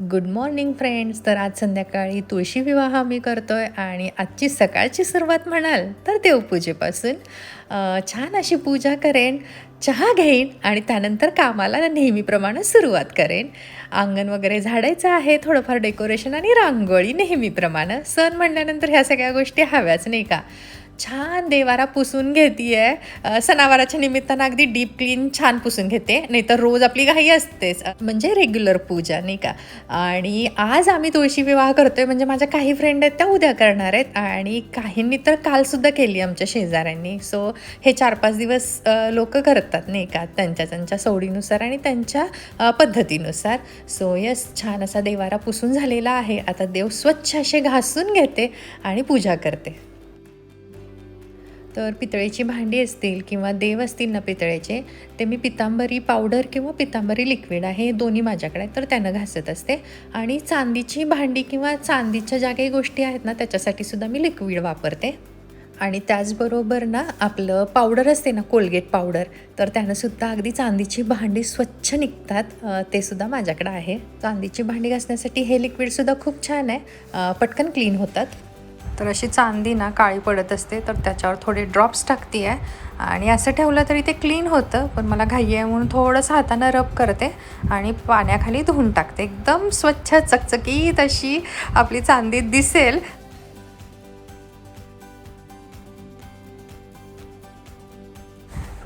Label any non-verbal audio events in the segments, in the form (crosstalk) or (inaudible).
Good morning friends तर आज संध्याकाळी तुळशी विवाह मी आहे आणि आजची सकाळची सुरुवात म्हणाल तर देवपूजेपासून. छान अशी पूजा करेन चहा घेईन आणि त्यानंतर कामाला नेहमीप्रमाणे सुरुवात करेन. अंगण वगैरे झाडायचं आहे थोडंफार डेकोरेशन आणि रांगोळी नेहमीप्रमाणे. सण म्हणल्यानंतर ह्या सगळ्या गोष्टी हव्याच नाही का? छान देवारा पुसून घेते आहे सणावाराच्या निमित्तानं अगदी डीप क्लीन छान पुसून घेते. नाहीतर रोज आपली घाई असतेच. म्हणजे रेग्युलर पूजा नाही का? आणि आज आम्ही तुळशी विवाह करतोय. म्हणजे माझ्या काही फ्रेंड आहेत त्या उद्या करणार आहेत. आणि काहींनी तर कालसुद्धा केली आमच्या शेजाऱ्यांनी. सो हे चार पाच दिवस लोक करतात नाही का? त्यांच्या त्यांच्या सवडीनुसार आणि त्यांच्या पद्धतीनुसार. सो यस छान असा देवारा पुसून झालेला आहे. आता देव स्वच्छ असे घासून घेते आणि पूजा करते. तर पितळेची भांडी असतील किंवा देव असतील ना पितळेचे ते मी पितांबरी पावडर किंवा पितांबरी लिक्विड आहे हे दोन्ही माझ्याकडे आहे, तर त्यानं घासत असते. आणि चांदीची भांडी किंवा चांदीच्या ज्या काही गोष्टी आहेत ना त्याच्यासाठी सुद्धा मी लिक्विड वापरते. आणि त्याचबरोबर ना आपलं पावडर असते ना कोलगेट पावडर तर त्यानंसुद्धा अगदी चांदीची भांडी स्वच्छ निघतात ते सुद्धा माझ्याकडं आहे. चांदीची भांडी घासण्यासाठी हे लिक्विडसुद्धा खूप छान आहे पटकन क्लीन होतात. तर अशी चांदी ना काळी पडत असते तर त्याच्यावर थोडे ड्रॉप्स टाकते आहे आणि असं ठेवलं तरी ते क्लीन होतं पण मला घाई आहे म्हणून थोडंसं हातानं रब करते आणि पाण्याखाली धुवून टाकते. एकदम स्वच्छ चकचकीत अशी आपली चांदी दिसेल.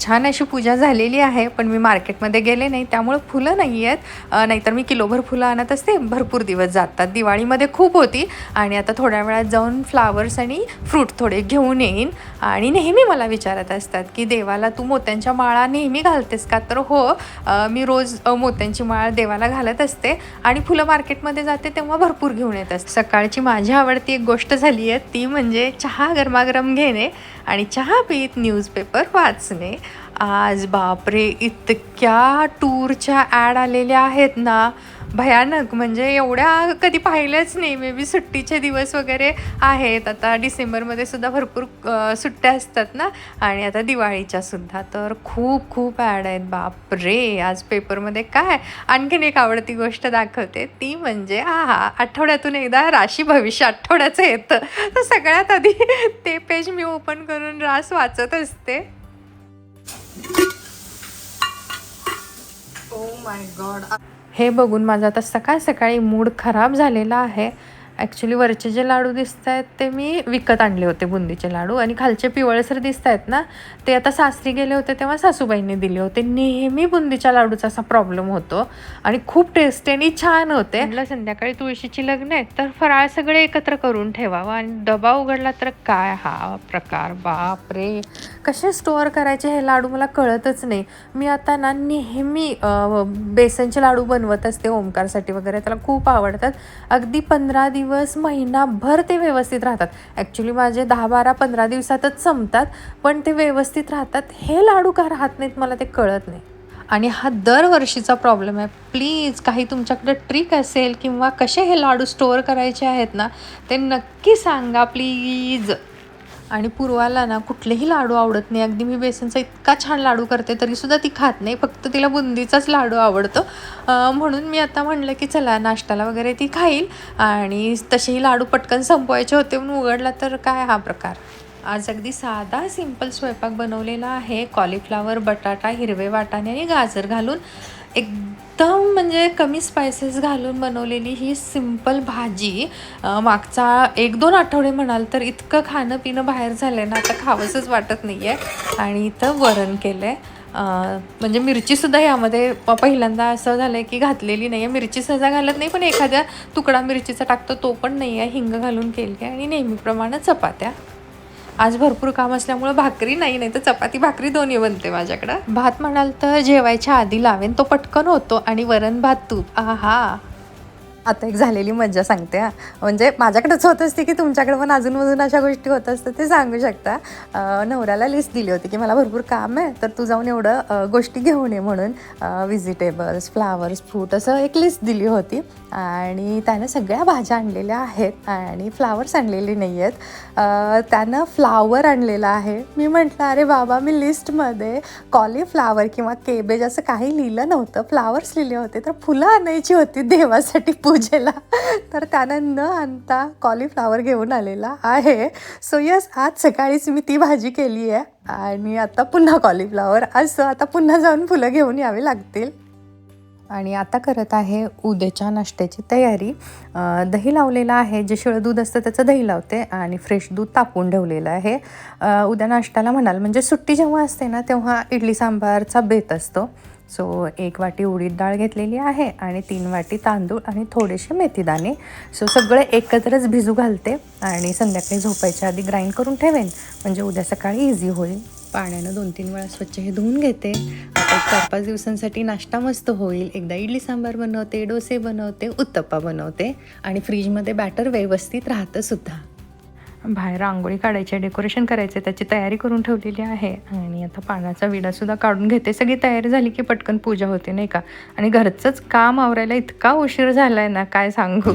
छान अशी पूजा झालेली आहे पण मी मार्केटमध्ये गेले नाही त्यामुळं फुलं नाही आहेत. नाहीतर मी किलोभर फुलं आणत असते भरपूर दिवस जातात. दिवाळीमध्ये खूप होती आणि आता थोड्या वेळात जाऊन फ्लावर्स आणि फ्रूट थोडे घेऊन येईन. आणि नेहमी मला विचारत असतात की देवाला तू मोत्यांच्या माळा नेहमी घालतेस का? तर हो मी रोज मोत्यांची माळ देवाला घालत असते आणि फुलं मार्केटमध्ये जाते तेव्हा भरपूर घेऊन येत असते. सकाळची माझी आवडती एक गोष्ट झाली आहे ती म्हणजे चहा गरमागरम घेणे. आणि चहा पीत न्यूजपेपर वाचणे. आज बापरे इतक्या टूरच्या ॲड आलेल्या आहेत ना. भयानक. म्हणजे एवढ्या कधी पाहिल्याच नाही. मे बी सुट्टीचे दिवस वगैरे आहेत. आता डिसेंबरमध्ये सुद्धा भरपूर सुट्ट्या असतात ना? आणि आता दिवाळीच्या सुद्धा. तर खूप खूप ॲड आहेत. बापरे! आज पेपरमध्ये काय? आणखीन एक आवडती गोष्ट दाखवते. ती म्हणजे आहा आठवड्यातून एकदा राशी भविष्य आठवड्याचं येतं. तर सगळ्यात आधी ते पेज मी ओपन करून रास वाचत असते. Oh हे बघून माझा आता सकाळ सकाळी मूड खराब झालेला आहे. ॲक्च्युली वरचे जे लाडू दिसत आहेत ते मी विकत आणले होते बुंदीचे लाडू. आणि खालचे पिवळसर दिसत आहेत ना ते आता सासरी गेले होते तेव्हा सासूबाईंनी दिले होते. नेहमी बुंदीच्या लाडूचा असा प्रॉब्लेम होतो. आणि खूप टेस्टी आणि छान होते. म्हटलं संध्याकाळी तुळशीची लग्न आहेत तर फराळ सगळे एकत्र करून ठेवावं. आणि डबा उघडला तर काय हा प्रकार? बाप रे कसे स्टोअर करायचे हे लाडू मला कळतच नाही. मी आता ना नेहमी बेसनचे लाडू बनवत असते ओमकारसाठी वगैरे. त्याला खूप आवडतात. अगदी पंधरा दिवस महिनाभर ते व्यवस्थित राहतात. ॲक्च्युली माझे दहा बारा पंधरा दिवसातच संपतात पण ते व्यवस्थित राहतात हे लाडू का राहत नाहीत मला ते कळत नाही. आणि हा दरवर्षीचा प्रॉब्लेम आहे. प्लीज काही तुमच्याकडे ट्रिक असेल किंवा कसे हे लाडू स्टोअर करायचे आहेत ना ते नक्की सांगा प्लीज आणि पूर्वाला ना कुठलेही लाडू आवडत नाही. अगदी मी बेसनचा इतका छान लाडू करते तरीसुद्धा ती खात नाही. फक्त तिला बुंदीचाच लाडू आवडतो. म्हणून मी आता म्हणलं की चला नाश्त्याला वगैरे ती खाईल आणि तसेही लाडू पटकन संपवायचे होते म्हणून उघडला तर काय हा प्रकार? आज अगदी साधा सिंपल स्वयंपाक बनवलेला आहे. कॉलीफ्लावर बटाटा हिरवे वाटाणे आणि गाजर घालून. एक एकदम म्हणजे कमी स्पायसेस घालून बनवलेली ही सिंपल भाजी मागचा एक दोन आठवडे म्हणाल तर इतकं खाणं पिणं बाहेर झालं आहे ना आता खावंसंच वाटत नाही आहे आणि इथं वरण केलं आहे म्हणजे मिरचीसुद्धा यामध्ये पहिल्यांदा असं झालं आहे की घातलेली नाही आहे मिरची सहजा घालत नाही पण एखाद्या तुकडा मिरचीचा टाकतो तो पण नाही आहे हिंग घालून केली आहे आणि नेहमीप्रमाणे चपात्या. आज भरपूर काम असल्यामुळं भाकरी नाही नाही तर चपाती भाकरी दोन्ही बनते माझ्याकडं. भात म्हणाल तर जेवायच्या आधी लावेन तो पटकन होतो आणि वरण भात तूप. आहा. आता एक झालेली मज्जा सांगते हा. म्हणजे माझ्याकडेच होत असते की तुमच्याकडे पण अजूनमधून अशा गोष्टी होत असतात ते सांगू शकता. नवऱ्याला लिस्ट दिली होती की मला भरपूर काम आहे तर तू जाऊन एवढं गोष्टी घेऊन ये म्हणून व्हिजिटेबल्स फ्लावर्स फ्रूट असं एक लिस्ट दिली होती. आणि त्यानं सगळ्या भाज्या आणलेल्या आहेत आणि फ्लावर्स आणलेले नाही आहेत त्यानं फ्लावर आणलेला आहे. मी म्हटलं अरे बाबा मी लिस्टमध्ये कॉलीफ्लावर किंवा केबेज असं काही लिहिलं नव्हतं. फ्लावर्स लिहिले होते तर फुलं आणायची होती देवासाठी पूजेला. तर त्यानं न आणता कॉलीफ्लावर घेऊन आलेला आहे. सो यस आज सकाळीच मी ती भाजी केली आहे. आणि आता पुन्हा कॉलीफ्लावर असं आता पुन्हा जाऊन फुलं घेऊन यावी लागतील. आणि आता करत आहे उद्याच्या नाश्त्याची तयारी. दही लावलेलं आहे. जे शिळं दूध असतं त्याचं दही लावते आणि फ्रेश दूध तापवून ठेवलेलं आहे. उद्या नाश्त्याला म्हणाल म्हणजे सुट्टी जेव्हा असते ना तेव्हा इडली सांबारचा बेत असतो. सो एक वाटी उडीद डाळ घेतलेली आहे आणि तीन वाटी तांदूळ आणि थोडेसे मेथीदाणे. सो सगळे एकत्रच भिजू घालते आणि संध्याकाळी झोपायच्या आधी ग्राइंड करून ठेवेन. म्हणजे उद्या सकाळी इझी होईल. पाण्यानं दोन तीन वेळा स्वच्छ हे धुवून घेते. आता चार पाच दिवसांसाठी नाश्ता मस्त होईल. एकदा इडली सांबार बनवते डोसे बनवते उत्तप्पा बनवते आणि फ्रीजमध्ये बॅटर व्यवस्थित राहतं सुद्धा. बाहेर रांगोळी काढायची डेकोरेशन करायचे त्याची तयारी करून ठेवलेली आहे. आणि आता पाण्याचा विडासुद्धा काढून घेते. सगळी तयारी झाली की पटकन पूजा होते नाही का? आणि घरचंच काम आवरायला इतका उशीर झाला आहे ना काय सांगू?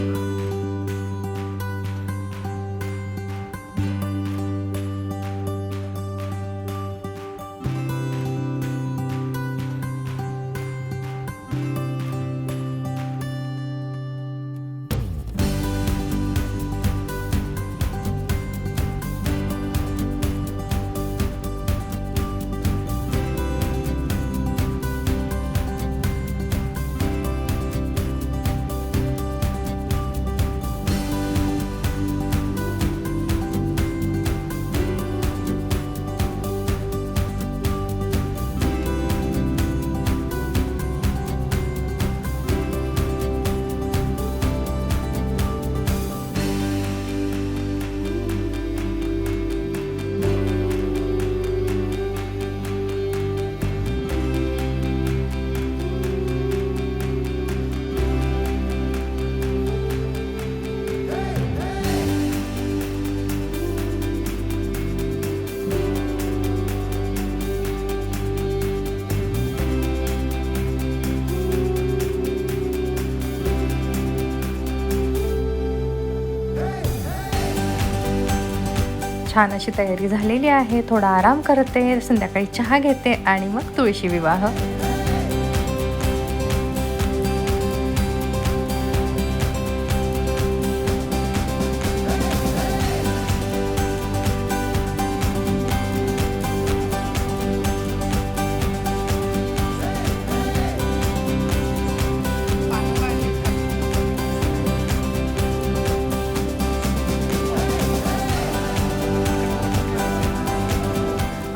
छान अशी तयारी झालेली आहे. थोडा आराम करते संध्याकाळी चहा घेते आणि मग तुळशी विवाह.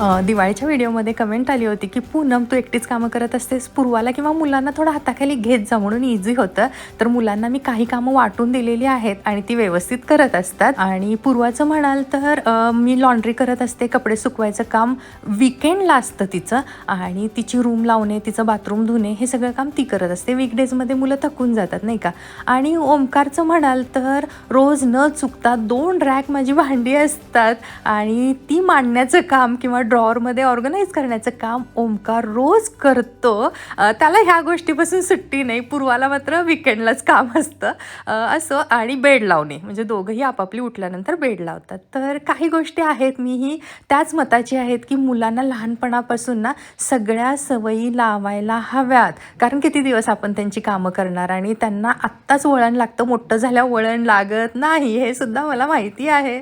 दिवाळीच्या व्हिडिओमध्ये कमेंट आली होती की पूनम तू एकटीच कामं करत असतेस. पूर्वाला किंवा मुलांना थोडं हाताखाली घेत जा म्हणून इझी होतं. तर मुलांना मी काही कामं वाटून दिलेली आहेत आणि ती व्यवस्थित करत असतात. आणि पूर्वाचं म्हणाल तर मी लॉन्ड्री करत असते कपडे सुकवायचं काम विकेंडला असतं तिचं. आणि तिची रूम लावणे तिचं बाथरूम धुणे हे सगळं काम ती करत असते. वीकडेजमध्ये मुलं थकून जातात नाही का? आणि ओमकारचं म्हणाल तर रोज न चुकता दोन रॅक माझी भांडी असतात आणि ती मांडण्याचं काम किंवा ड्रॉवरमध्ये ऑर्गनाईज करण्याचं काम ओमकार रोज करतो. त्याला ह्या गोष्टीपासून सुट्टी नाही पूर्वाला मात्र विकेंडलाच काम असतं. असं आणि बेड लावणे म्हणजे दोघंही आपापली उठल्यानंतर बेड लावतात. तर काही गोष्टी आहेत मीही त्याच मताची आहेत की मुलांना लहानपणापासून ना सगळ्या सवयी लावायला हव्यात. कारण किती दिवस आपण त्यांची कामं करणार आणि त्यांना आत्ताच वळण लागतं मोठं झाल्यावर वळण लागत नाही हे सुद्धा मला माहिती आहे.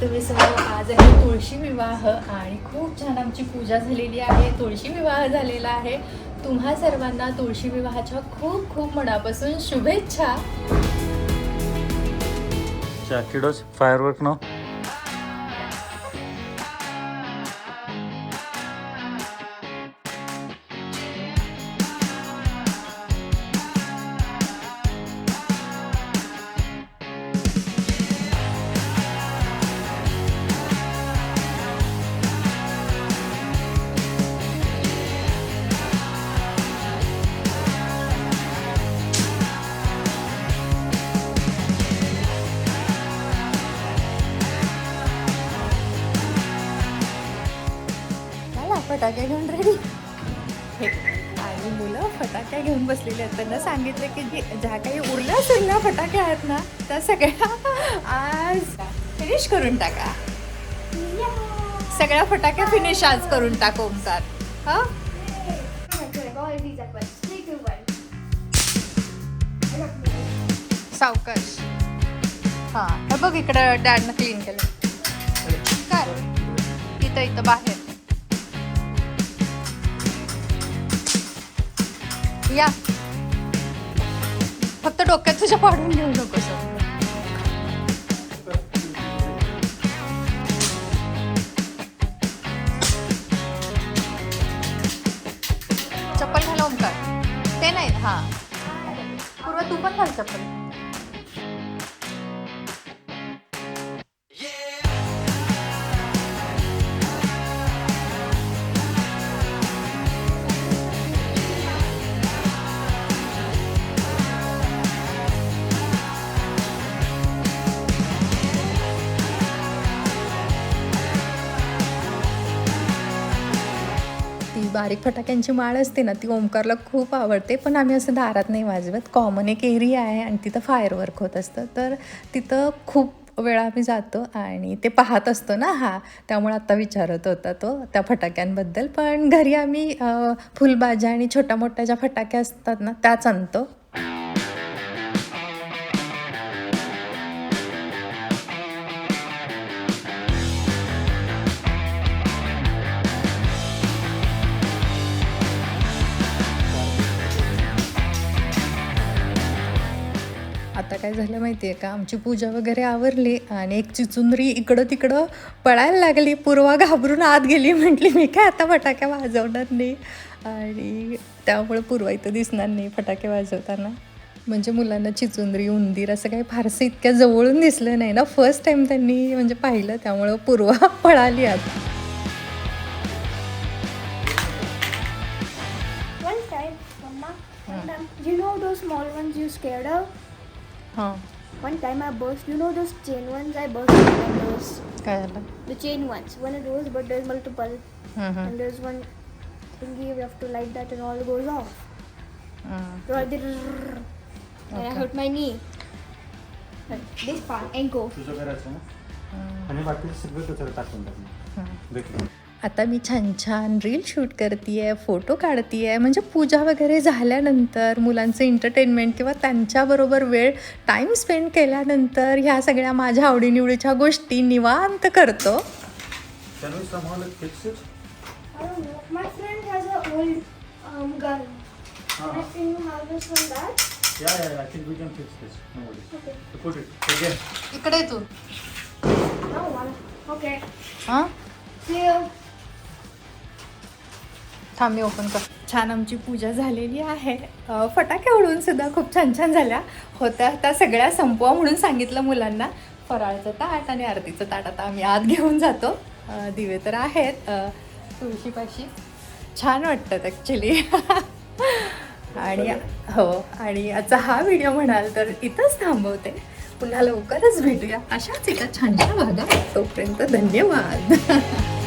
तुम्ही सर्व आज आहे. तुळशी विवाह आणि खूप छान आमची पूजा झालेली आहे. तुळशी विवाह झालेला आहे. तुम्हा सर्वांना तुळशी विवाहाच्या खूप खूप मनापासून शुभेच्छा. Kidos, firework now. बसलेले आहेत. त्यांना सांगितलं की जे ज्या काही उरल्या चुरल्या फटाके आहेत ना त्या सगळ्या आज फिनिश करून टाका. सगळ्या फटाक्या फिनिश आज करून टाक ओमकार. हा? सावकाश. हा बघ इकडं डॅडनं क्लीन केलं. काय? इथं इथं बाहेर. या. फक्त डोक्यात तुझ्या पाडून घेऊ नकोस चप्पल घाल ओमकार ते नाही हा. पूर्व तू पण घाल चप्पल. बारीक फटाक्यांची माळ असते ना ती ओमकारला खूप आवडते. पण आम्ही असं दारात नाही वाजवत. कॉमन एक एरिया आहे आणि तिथं फायर वर्क होत असतं. तर तिथं खूप वेळा आम्ही जातो आणि ते पाहत असतो ना हा. त्यामुळे आता विचारत होता तो त्या फटाक्यांबद्दल. पण घरी आम्ही फुलबाज्या आणि छोट्या मोठ्या ज्या फटाक्या असतात ना त्याच आणतो. काय झालं माहिती आहे का? आमची पूजा वगैरे आवरली आणि एक चिचुंदरी इकडं तिकडं पळायला लागली. पूर्वा घाबरून आत गेली. म्हटली मी काय आता फटाक्या वाजवणार नाही? आणि त्यामुळे पूर्वा इथं दिसणार नाही फटाके वाजवताना. म्हणजे मुलांना चिचुंदरी उंदीर असं काही फारसं इतक्या जवळून दिसलं नाही ना. फर्स्ट टाईम त्यांनी म्हणजे पाहिलं. त्यामुळं पूर्वा पळाली आत. You know those small ones you scared of? हां One time I burst, you know those chain ones I burst one of those. काय झालं The chain ones, one of those, but there's multiple. हं, हं, And there's one thingy, we have to light that and all goes off. हं. So I did, and I Okay. hurt my knee. This part, ankle. तुझं करायचं ना आणि बाकी सगळं कचरा टाकून टाकणं भेटलं आता मी छान छान रील शूट करते आहे फोटो काढती आहे म्हणजे पूजा वगैरे झाल्यानंतर मुलांचं एंटरटेनमेंट किंवा त्यांच्याबरोबर वेळ टाईम स्पेंड केल्यानंतर ह्या सगळ्या माझ्या आवडीनिवडीच्या गोष्टी निवांत करतो. इकडे तू. हां? थांब मी ओपन कर. छान आमची पूजा झालेली आहे. फटाके उडवून सुद्धा खूप छान छान झाल्या. होत्या त्या सगळ्या संपवा म्हणून सांगितलं मुलांना. फराळचं ताट आणि आरतीचं ताट आता आम्ही आत घेऊन जातो. दिवे तर आहेत. तुळशीपाशी. छान वाटतात ॲक्च्युली (laughs) आणि हो आणि याचा हा व्हिडिओ म्हणाल तर इथंच थांबवते. पुन्हा लवकरच भेटूया. अशाच एका छानशा भागात तोपर्यंत धन्यवाद. (laughs)